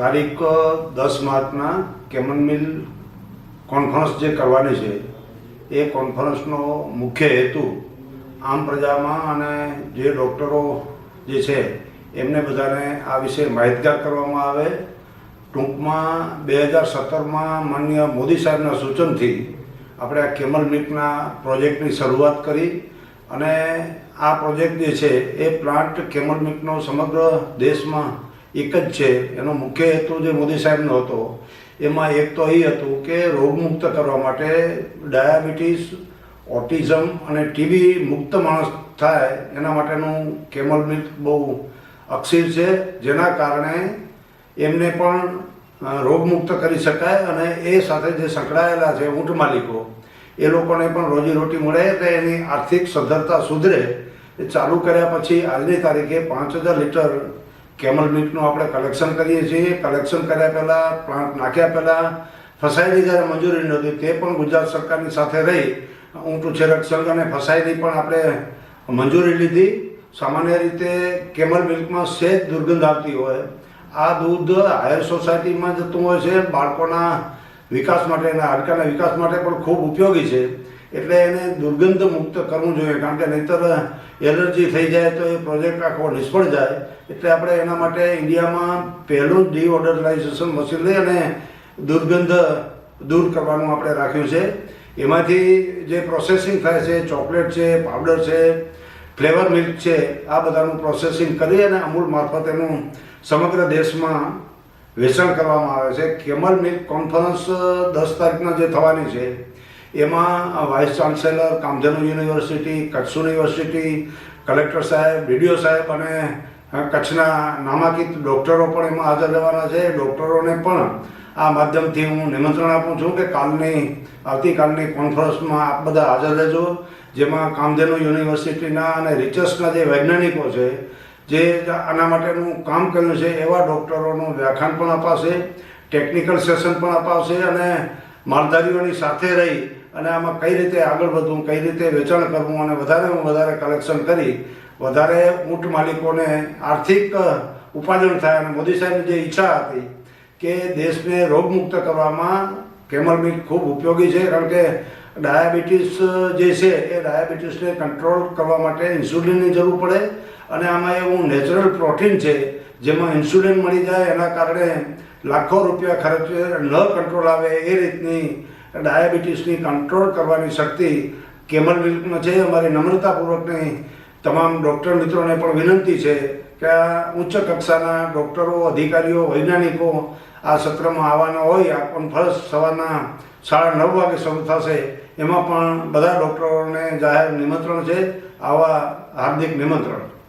તારીખ દસ માર્ચના કેમન મિલ કોન્ફરન્સ જે કરવાની છે, એ કોન્ફરન્સનો મુખ્ય હેતુ આમ પ્રજામાં અને જે ડૉક્ટરો જે છે, એમને બધાને આ વિશે માહિતગાર કરવામાં આવે. ટૂંકમાં બે હજાર સત્તરમાં માનનીય મોદી સાહેબના સૂચનથી આપણે આ કેમલ મિલ્કના પ્રોજેક્ટની શરૂઆત કરી અને આ પ્રોજેક્ટ જે છે, એ પ્લાન્ટ કેમલ મિલ્કનો સમગ્ર દેશમાં એક જ છે. એનો મુખ્ય હેતુ જે મોદી સાહેબનો હતો, એમાં એક તો એ હતું કે રોગમુક્ત કરવા માટે ડાયાબિટીસ, ઓટિઝમ અને ટીબી મુક્ત માણસ થાય, એના માટેનું કેમલ મિલ્ક બહુ અક્ષીર છે. જેના કારણે એમને પણ રોગમુક્ત કરી શકાય અને એ સાથે જે સંકળાયેલા છે ઊંટ માલિકો, એ લોકોને પણ રોજીરોટી મળે એટલે એની આર્થિક સદ્ધરતા સુધરે. એ ચાલુ કર્યા પછી આજની તારીખે પાંચ હજાર લીટર કેમલ મિલ્કનું આપણે કલેક્શન કરીએ છીએ. કલેક્શન કર્યા પહેલાં, પ્લાન્ટ નાખ્યા પહેલાં ફસાઈની જ્યારે મંજૂરી નહોતી તે પણ ગુજરાત સરકારની સાથે રહી, ઊંટું સંઘ અને ફસાઈની પણ આપણે મંજૂરી લીધી. સામાન્ય રીતે કેમલ મિલ્કમાં સહેજ દુર્ગંધ આવતી હોય. આ દૂધ હાયર સોસાયટીમાં જતું હોય છે. બાળકોના વિકાસ માટે અને હાડકાના વિકાસ માટે પણ ખૂબ ઉપયોગી છે. એટલે એને દુર્ગંધ મુક્ત કરવું જોઈએ, કારણ કે નહીતર એલર્જી થઈ જાય તો એ પ્રોજેક્ટ આખો નિષ્ફળ જાય. એટલે આપણે એના માટે ઇન્ડિયામાં પહેલું ડીઓડરલાઇઝેશન મશીન લઈ અને દુર્ગંધ દૂર કરવાનું આપણે રાખ્યું છે. એમાંથી જે પ્રોસેસિંગ થાય છે, ચોકલેટ છે, પાવડર છે, ફ્લેવર મિલ્ક છે, આ બધાનું પ્રોસેસિંગ કરી અને અમૂલ મારફત એનું સમગ્ર દેશમાં વેચાણ કરવામાં આવે છે. કેમલ મિલ્ક કોન્ફરન્સ દસ તારીખના જે થવાની છે એમાં vice chancellor Kamdhenu university Kutch university collector સાહેબ ડીડીઓ સાહેબ અને કચ્છના નામાંકિત ડૉક્ટરો પણ એમાં હાજર રહેવાના છે. ડૉક્ટરોને પણ આ માધ્યમથી હું નિમંત્રણ આપું છું કે કાલની, આવતીકાલની કોન્ફરન્સમાં આપ બધા હાજર રહેજો, જેમાં કામધેનુ યુનિવર્સિટીના અને રિસર્ચના જે વૈજ્ઞાનિકો છે, જે આના માટેનું કામ કર્યું છે, એવા ડૉક્ટરોનું વ્યાખ્યાન પણ અપાશે, ટેકનિકલ સેશન પણ અપાશે અને માલધારીઓની સાથે રહી અને આમાં કઈ રીતે આગળ વધવું, કઈ રીતે વેચાણ કરવું અને વધારેમાં વધારે કલેક્શન કરી, વધારે ઊંટ માલિકોને આર્થિક ઉપાર્જન થાય. અને મોદી સાહેબની જે ઈચ્છા હતી કે દેશને રોગમુક્ત કરવામાં કેમલ મિલ્ક ખૂબ ઉપયોગી છે, કારણ કે ડાયાબિટીસ જે છે એ ડાયાબિટીસને કંટ્રોલ કરવા માટે ઇન્સ્યુલિનની જરૂર પડે. અને આમાં એવું નેચરલ પ્રોટીન છે, જેમાં ઇન્સ્યુલિન મળી જાય, એના કારણે લાખો રૂપિયા ખર્ચે ન કંટ્રોલ આવે એ રીતની ડાયાબિટીસની કંટ્રોલ કરવાની શક્તિ કેમલ મિલ્કમાં છે. અમારી નમ્રતાપૂર્વકની તમામ ડૉક્ટર મિત્રોને પણ વિનંતી છે કે આ ઉચ્ચ કક્ષાના ડૉક્ટરો અધિકારીઓ, વૈજ્ઞાનિકો આ સત્રમાં આવવાના હોય, આ પણ ફર્સ્ટ સવારના સાડા નવ વાગે શરૂ થશે. એમાં પણ બધા ડૉક્ટરોને જાહેર નિમંત્રણ છે, આવા હાર્દિક નિમંત્રણ.